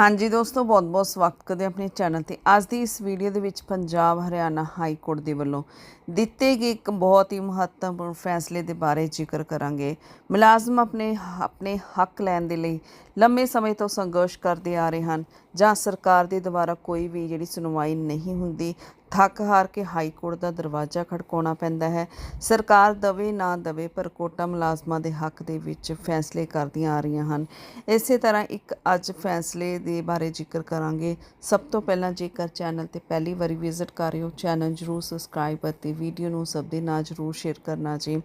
ਹਾਂਜੀ ਦੋਸਤੋ, ਬਹੁਤ-ਬਹੁਤ ਸਵਾਗਤ ਕਰਦੇ ਆਪਣੇ ਚੈਨਲ ਤੇ। ਅੱਜ ਦੀ ਇਸ ਵੀਡੀਓ ਦੇ ਵਿੱਚ ਪੰਜਾਬ ਹਰਿਆਣਾ ਹਾਈ ਕੋਰਟ ਦੇ ਵੱਲੋਂ ਦਿੱਤੇ ਗਏ ਇੱਕ ਬਹੁਤ ਹੀ ਮਹੱਤਵਪੂਰਨ ਫੈਸਲੇ ਦੇ ਬਾਰੇ ਜ਼ਿਕਰ ਕਰਾਂਗੇ। ਮੁਲਾਜ਼ਮ ਆਪਣੇ ਆਪਣੇ ਹੱਕ ਲੈਣ ਦੇ ਲਈ ਲੰਮੇ ਸਮੇਂ ਤੋਂ ਸੰਘਰਸ਼ ਕਰਦੇ ਆ ਰਹੇ ਹਨ। ਜਾਂ ਸਰਕਾਰ ਦੇ ਦੁਆਰਾ ਕੋਈ ਵੀ ਜਿਹੜੀ ਸੁਣਵਾਈ ਨਹੀਂ ਹੁੰਦੀ, ਥੱਕ ਹਾਰ ਕੇ ਹਾਈ ਕੋਰਟ ਦਾ ਦਰਵਾਜ਼ਾ ਖੜਕਾਉਣਾ ਪੈਂਦਾ ਹੈ। ਸਰਕਾਰ ਦਵੇ ਨਾ ਦਵੇ, ਪਰ ਕੋਟਾ ਮੁਲਾਜ਼ਮਾਂ ਦੇ ਹੱਕ ਦੇ ਵਿੱਚ ਫੈਸਲੇ ਕਰਦੀਆਂ ਆ ਰਹੀਆਂ ਹਨ। ਇਸੇ ਤਰ੍ਹਾਂ ਇੱਕ ਅੱਜ ਫੈਸਲੇ ਦੇ ਬਾਰੇ ਜ਼ਿਕਰ ਕਰਾਂਗੇ। ਸਭ ਤੋਂ ਪਹਿਲਾਂ ਜੇਕਰ ਚੈਨਲ ਤੇ ਪਹਿਲੀ ਵਾਰੀ ਵਿਜ਼ਿਟ ਕਰ ਰਹੇ ਹੋ, ਚੈਨਲ ਜਰੂਰ ਸਬਸਕ੍ਰਾਈਬ ਅਤੇ ਵੀਡੀਓ ਨੂੰ ਸਭ ਦੇ ਨਾਲ ਜਰੂਰ ਸ਼ੇਅਰ ਕਰਨਾ ਜੀ।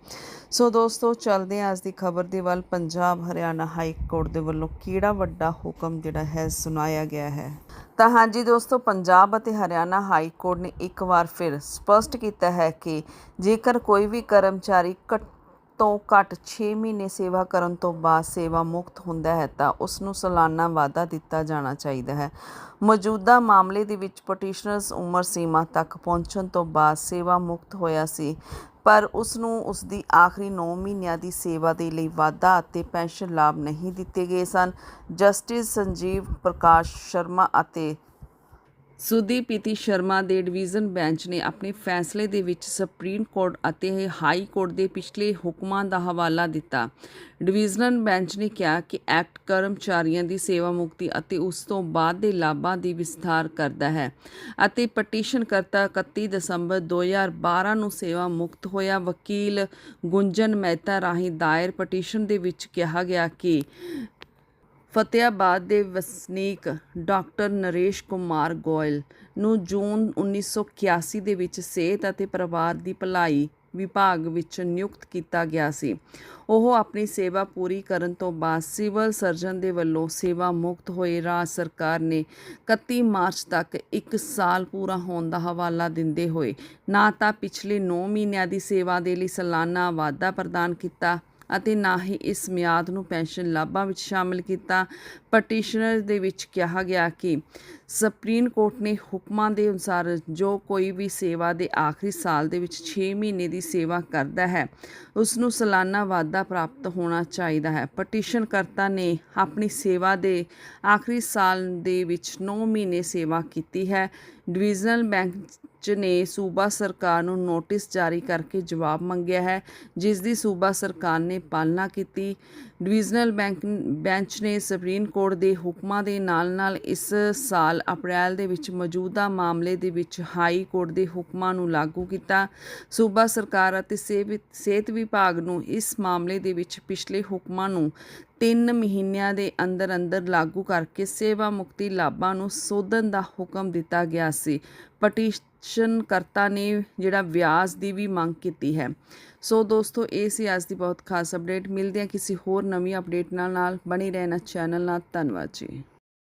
ਸੋ ਦੋਸਤੋ, ਚੱਲਦੇ ਹਾਂ ਅੱਜ ਦੀ ਖਬਰ ਦੇ ਵੱਲ। ਪੰਜਾਬ ਹਰਿਆਣਾ ਹਾਈ ਕੋਰਟ ਦੇ ਵੱਲੋਂ ਕਿਹੜਾ ਵੱਡਾ ਹੁਕਮ ਜਿਹੜਾ ਹੈ, ਸੁਣਾਇਆ ਗਿਆ। ਹੈ। ਤਾਂ ਹਾਂਜੀ ਦੋਸਤੋ, ਪੰਜਾਬ ਅਤੇ ਹਰਿਆਣਾ ਹਾਈ ਕੋਰਟ ਨੇ ਇੱਕ ਵਾਰ ਫਿਰ ਸਪਸ਼ਟ ਕੀਤਾ ਹੈ ਕਿ ਜੇਕਰ ਕੋਈ ਵੀ ਕਰਮਚਾਰੀ ਘੱਟ ਤੋਂ ਘੱਟ 6 ਮਹੀਨੇ ਸੇਵਾ ਕਰਨ ਤੋਂ ਬਾਅਦ ਸੇਵਾ ਮੁਕਤ ਹੁੰਦਾ ਹੈ ਤਾਂ ਉਸ ਨੂੰ ਸਾਲਾਨਾ ਵਾਅਦਾ ਦਿੱਤਾ ਜਾਣਾ ਚਾਹੀਦਾ ਹੈ। ਮੌਜੂਦਾ ਮਾਮਲੇ ਦੇ ਵਿੱਚ ਪਟੀਸ਼ਨਰਸ ਉਮਰ ਸੀਮਾ ਤੱਕ ਪਹੁੰਚਣ ਤੋਂ ਬਾਅਦ ਸੇਵਾ ਮੁਕਤ ਹੋਇਆ ਸੀ, ਪਰ ਉਸ ਨੂੰ ਉਸ ਦੀ ਆਖਰੀ 9 ਮਹੀਨਿਆਂ ਦੀ ਸੇਵਾ ਦੇ ਲਈ ਵਾਅਦਾ ਅਤੇ ਪੈਨਸ਼ਨ ਲਾਭ ਨਹੀਂ ਦਿੱਤੇ ਗਏ ਸਨ। ਜਸਟਿਸ ਸੰਜੀਵ ਪ੍ਰਕਾਸ਼ ਸ਼ਰਮਾ ਅਤੇ ਸੁਦੀ ਪੀਤੀ ਸ਼ਰਮਾ ਦੇ ਡਿਵੀਜ਼ਨ ਬੈਂਚ ਨੇ ਆਪਣੇ ਫੈਸਲੇ ਦੇ ਵਿੱਚ ਸੁਪਰੀਮ ਕੋਰਟ ਅਤੇ ਹਾਈ ਕੋਰਟ ਦੇ ਪਿਛਲੇ ਹੁਕਮਾਂ ਦਾ ਹਵਾਲਾ ਦਿੱਤਾ। ਡਿਵੀਜ਼ਨਲ ਬੈਂਚ ਨੇ ਕਿਹਾ ਕਿ ਐਕਟ ਕਰਮਚਾਰੀਆਂ ਦੀ ਸੇਵਾ ਮੁਕਤੀ ਅਤੇ ਉਸ ਤੋਂ ਬਾਅਦ ਦੇ ਲਾਭਾਂ ਦੀ ਵਿਸਥਾਰ ਕਰਦਾ ਹੈ ਅਤੇ ਪਟੀਸ਼ਨ ਕਰਤਾ 31 ਦਸੰਬਰ 2012 ਨੂੰ ਸੇਵਾ ਮੁਕਤ ਹੋਇਆ। ਵਕੀਲ ਗੁੰਜਨ ਮਹਿਤਾ ਰਾਹੀਂ ਦਾਇਰ ਪਟੀਸ਼ਨ ਦੇ ਵਿੱਚ ਕਿਹਾ ਗਿਆ ਕਿ ਫਤਿਆਬਾਦ ਦੇ ਵਸਨੀਕ ਡਾਕਟਰ ਨਰੇਸ਼ ਕੁਮਾਰ ਗੋਇਲ ਨੂੰ ਜੂਨ 1981 ਦੇ ਵਿੱਚ ਸਿਹਤ ਅਤੇ ਪਰਿਵਾਰ ਦੀ ਭਲਾਈ ਵਿਭਾਗ ਵਿੱਚ ਨਿਯੁਕਤ ਕੀਤਾ ਗਿਆ ਸੀ। ਉਹ ਆਪਣੀ ਸੇਵਾ ਪੂਰੀ ਕਰਨ ਤੋਂ ਬਾਅਦ ਸਿਵਲ ਸਰਜਨ ਦੇ ਵੱਲੋਂ ਸੇਵਾ ਮੁਕਤ ਹੋਏ ਰਾਜ ਸਰਕਾਰ ਨੇ 31 ਮਾਰਚ ਤੱਕ 1 ਸਾਲ ਪੂਰਾ ਹੋਣ ਦਾ ਹਵਾਲਾ ਦਿੰਦੇ ਹੋਏ ਨਾ ਤਾਂ ਪਿਛਲੇ 9 ਮਹੀਨਿਆਂ ਦੀ ਸੇਵਾ ਦੇ ਲਈ ਸਾਲਾਨਾ ਵਾਅਦਾ ਪ੍ਰਦਾਨ ਕੀਤਾ ਅਤੇ ਨਾ ਹੀ ਇਸ ਮਿਆਦ ਨੂੰ ਪੈਨਸ਼ਨ ਲਾਭਾਂ ਵਿੱਚ ਸ਼ਾਮਲ ਕੀਤਾ। ਪਟੀਸ਼ਨਰ ਦੇ ਵਿੱਚ ਕਿਹਾ ਗਿਆ ਕਿ ਸੁਪਰੀਮ ਕੋਰਟ ਨੇ ਹੁਕਮਾਂ ਦੇ ਅਨੁਸਾਰ ਜੋ ਕੋਈ ਵੀ ਸੇਵਾ ਦੇ ਆਖਰੀ ਸਾਲ ਦੇ ਵਿੱਚ 6 ਮਹੀਨੇ ਦੀ ਸੇਵਾ ਕਰਦਾ ਹੈ ਉਸ ਨੂੰ ਸਾਲਾਨਾ ਵਾਅਦਾ ਪ੍ਰਾਪਤ ਹੋਣਾ ਚਾਹੀਦਾ ਹੈ। ਪਟੀਸ਼ਨਕਰਤਾ ਨੇ ਆਪਣੀ ਸੇਵਾ ਦੇ ਆਖਰੀ ਸਾਲ ਦੇ ਵਿੱਚ 9 ਮਹੀਨੇ ਸੇਵਾ ਕੀਤੀ ਹੈ। ਡਿਵੀਜ਼ਨਲ ਬੈਂਚ ਨੇ ਸੂਬਾ ਸਰਕਾਰ ਨੂੰ ਨੋਟਿਸ ਜਾਰੀ ਕਰਕੇ ਜਵਾਬ ਮੰਗਿਆ ਹੈ, ਜਿਸ ਦੀ ਸੂਬਾ ਸਰਕਾਰ ਨੇ ਪਾਲਣਾ ਕੀਤੀ। ਡਿਵੀਜ਼ਨਲ ਬੈਂਕ ਬੈਂਚ ਨੇ ਸੁਪਰੀਮ ਕੋਰਟ ਦੇ ਹੁਕਮਾਂ ਦੇ ਨਾਲ-ਨਾਲ ਇਸ ਸਾਲ ਅਪ੍ਰੈਲ ਦੇ ਵਿੱਚ ਮੌਜੂਦਾ ਮਾਮਲੇ ਦੇ ਵਿੱਚ ਹਾਈ ਕੋਰਟ ਦੇ ਹੁਕਮਾਂ ਨੂੰ ਲਾਗੂ ਕੀਤਾ। ਸੂਬਾ ਸਰਕਾਰ ਅਤੇ ਸਿਹਤ ਵਿਭਾਗ ਨੂੰ ਇਸ ਮਾਮਲੇ ਦੇ ਵਿੱਚ ਪਿਛਲੇ ਹੁਕਮਾਂ ਨੂੰ 3 ਮਹੀਨਿਆਂ ਦੇ ਅੰਦਰ ਅੰਦਰ ਲਾਗੂ ਕਰਕੇ ਸੇਵਾ ਮੁਕਤੀ ਲਾਭਾਂ ਨੂੰ ਸੋਧਣ ਦਾ ਹੁਕਮ ਦਿੱਤਾ ਗਿਆ ਸੀ। ਪਟੀਸ਼ਨਕਰਤਾ ਨੇ ਜਿਹੜਾ ਵਿਆਜ ਦੀ ਵੀ ਮੰਗ ਕੀਤੀ ਹੈ। ਸੋ ਦੋਸਤੋ, ਇਹ ਸੀ ਅੱਜ ਦੀ ਬਹੁਤ ਖਾਸ ਅਪਡੇਟ ਮਿਲਦੇ ਹਾਂ ਕਿਸੇ ਹੋਰ ਨਵੀਂ ਅਪਡੇਟ ਨਾਲ ਨਾਲ ਬਣੀ ਰਹਿਣਾ ਚੈਨਲ ਨਾਲ। ਧੰਨਵਾਦ ਜੀ।